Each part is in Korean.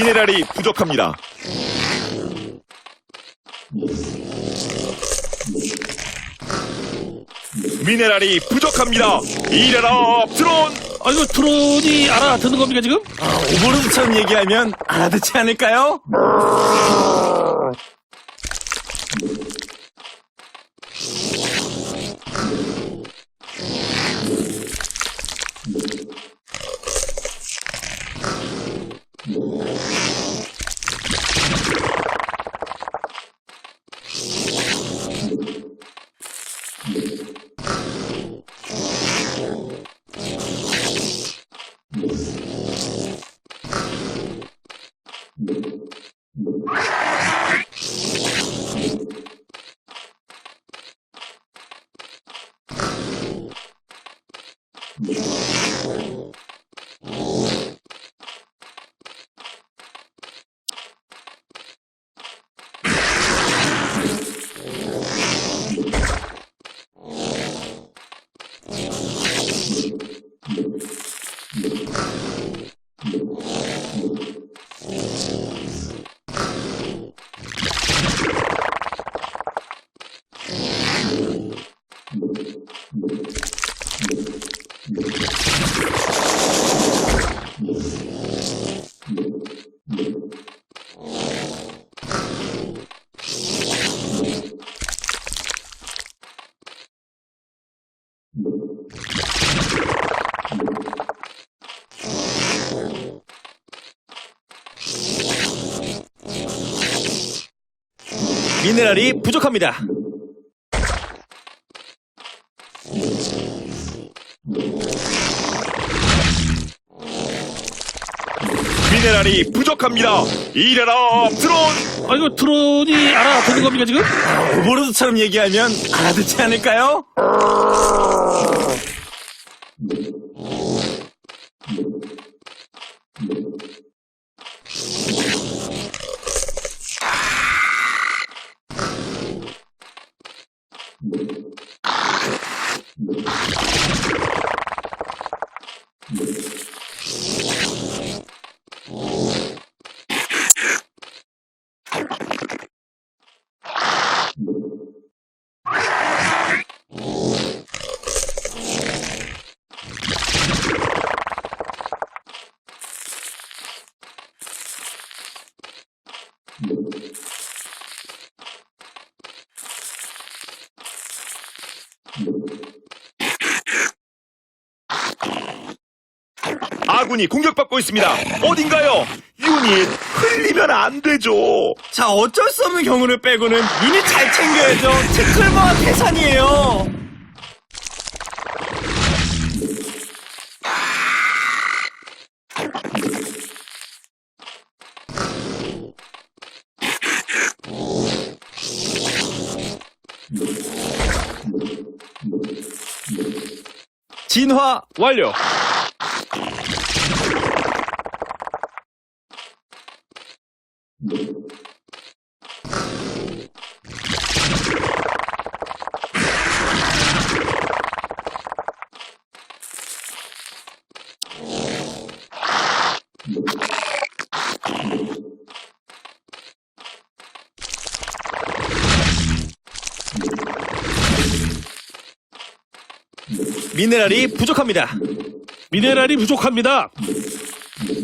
미네랄이 부족합니다. 미네랄이 부족합니다. 이래라 드론 아, 이거 드론이 알아듣는 겁니까, 지금? 오버로드 처럼 얘기하면 알아듣지 않을까요? you 미네랄이 부족합니다. 미네랄이 부족합니다. 이래라 드론 아, 이거 드론이 알아듣는 겁니까, 지금? 오버로드처럼 얘기하면 알아듣지 않을까요? 아군이 공격받고 있습니다. 어딘가요? 유닛 흘리면 안 되죠. 자, 어쩔 수 없는 경우를 빼고는 유닛 잘 챙겨야죠. 티클버와 태산이에요. 진화 완료. 미네랄이 부족합니다. 미네랄이 부족합니다.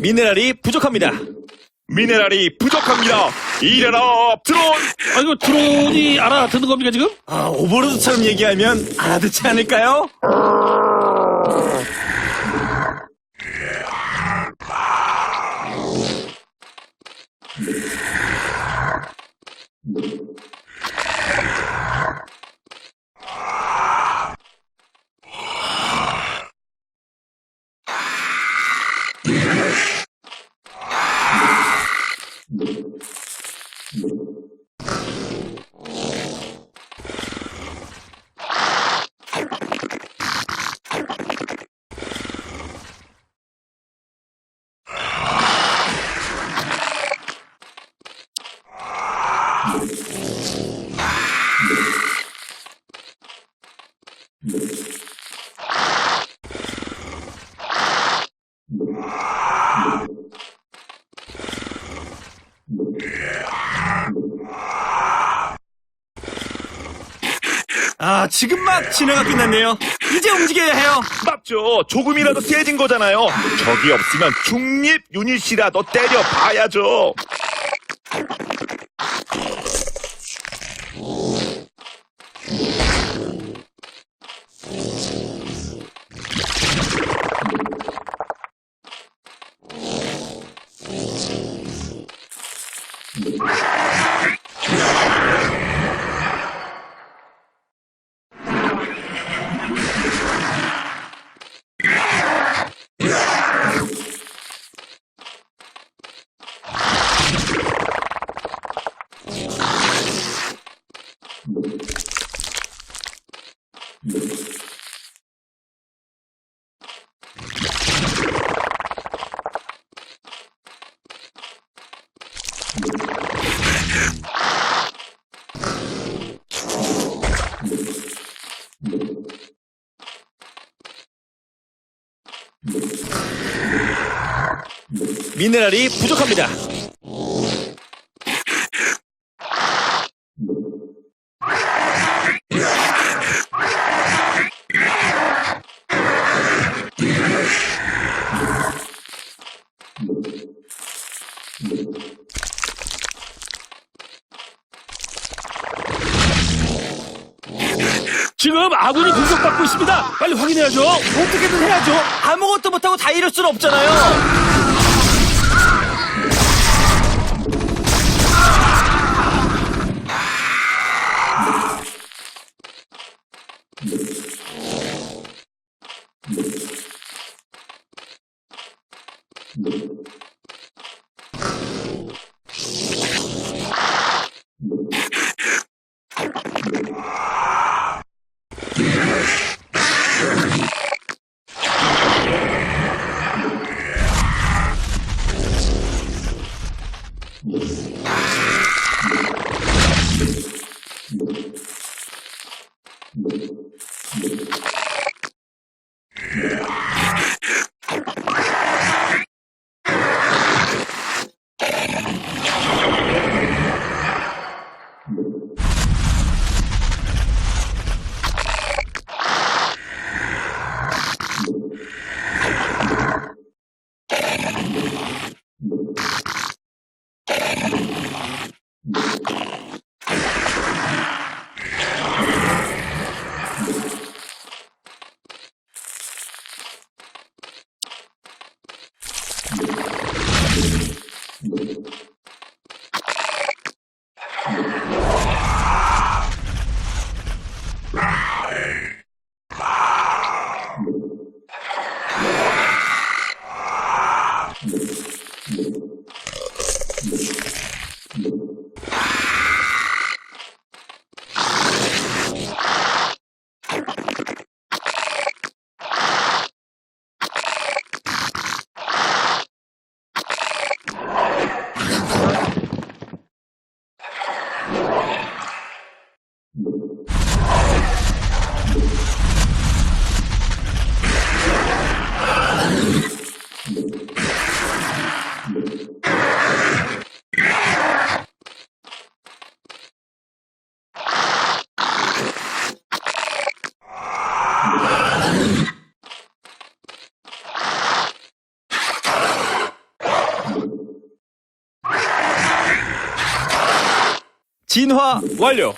미네랄이 부족합니다. 미네랄이 부족합니다. 이래라 드론. 아 이거 드론이 알아듣는 겁니까 지금? 아 오버로드처럼 얘기하면 알아듣지 않을까요? 아, 지금 막 진화가 끝났네요. 이제 움직여야 해요. 맞죠. 조금이라도 세진 거잖아요. 적이 없으면 중립 유닛이라도 때려 봐야죠. 미네랄이 부족합니다. 지금 아군이 공격받고 있습니다. 빨리 확인해야죠. 어떻게든 해야죠. 아무것도 못하고 다 이럴 순 없잖아요. 진화 완료.